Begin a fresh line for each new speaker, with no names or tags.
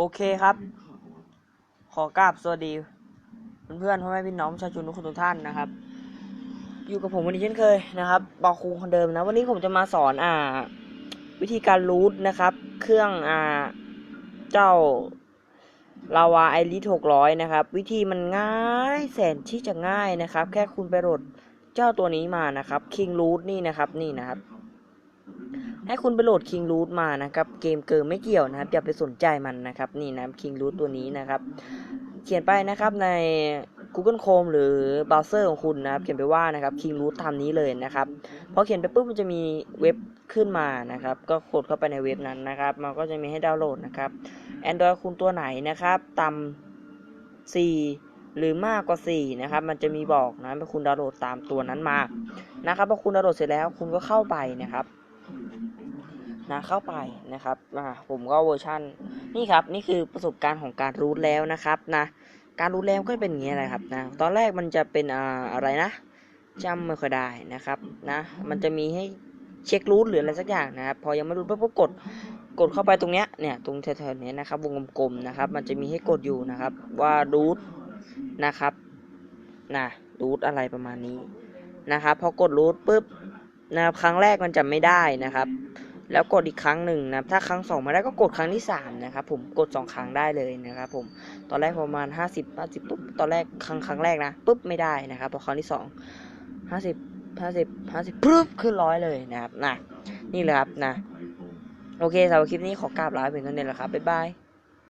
โอเคครับ ขอกราบสวัสดี เพื่อนๆพ่อแม่พี่น้องประชาชนทุกคนทุกท่านนะครับ อยู่กับผมวันนี้เช่นเคยนะครับบอกครูคนเดิมนะ วันนี้ผมจะมาสอนอ่า วิธีการรูทนะครับ เครื่องอ่าเจ้าลาวาไอริสหกร้อยนะครับ วิธีมันง่ายแสนที่จะง่ายนะครับ แค่คุณไปโหลดเจ้าตัวนี้มานะครับ King Root นี่นะครับนี่นะครับ ให้คุณไปโหลด King Root มานะครับ เกมเกินไม่เกี่ยวนะครับ อย่าไปสนใจมันนะครับ นี่นะ King Root ตัวนี้นะครับ เขียนไปนะครับใน Google Chrome หรือเบราว์เซอร์ของคุณนะครับ เขียนไปว่านะครับ King Root ทำนี้เลยนะครับ พอเขียนไปปุ๊บมันจะมีเว็บขึ้นมานะครับ ก็กดเข้าไปในเว็บนั้นนะครับ มันก็จะมีให้ดาวน์โหลดนะครับ Android คุณตัวไหนนะครับต่ำ4หรือมากกว่า 4 นะครับ มันจะมีบอกนะให้คุณดาวน์โหลดตามตัวนั้นมา นะครับพอคุณดาวน์โหลดเสร็จแล้ว คุณก็เข้าไปนะครับ นะเข้าไปนะครับอ่าผมก็เวอร์ชันนี่ครับนี่คือประสบการณ์ของการรูทแล้วนะครับนะการรูทแล้วก็เป็นอย่างนี้แหละครับนะตอนแรกมันจะเป็นอ่าอะไรนะจำไม่ค่อยได้นะครับนะมันจะมีให้เช็ครูทหรืออะไรสักอย่างนะครับพอยังไม่รู้ปุ๊บกดกดเข้าไปตรงเนี้ยเนี่ยตรงแถวๆนี้นะครับวงกลมๆนะครับ มันจะมีให้กดอยู่นะครับว่ารูทนะครับนะรูทอะไรประมาณนี้นะครับพอกดรูทปุ๊บนะครับครั้งแรกมันจะไม่ได้นะครับ แล้วกดอีกครั้งหนึ่งนะถ้าครั้งสองมาได้ก็กดครั้งที่สามนะครับผมกดสองครั้งได้เลยนะครับผมตอนแรกประมาณห้าสิบห้าสิบปุ๊บตอนแรกครั้งครั้งแรกนะปุ๊บไม่ได้นะครับพอครั้งที่สองห้าสิบห้าสิบห้าสิบปุ๊บขึ้นร้อยเลยนะครับนะนี่เลยครับนะโอเคสำหรับคลิปนี้ขอกราบลาไปเพียงเท่านี้แหละครับบ๊ายบาย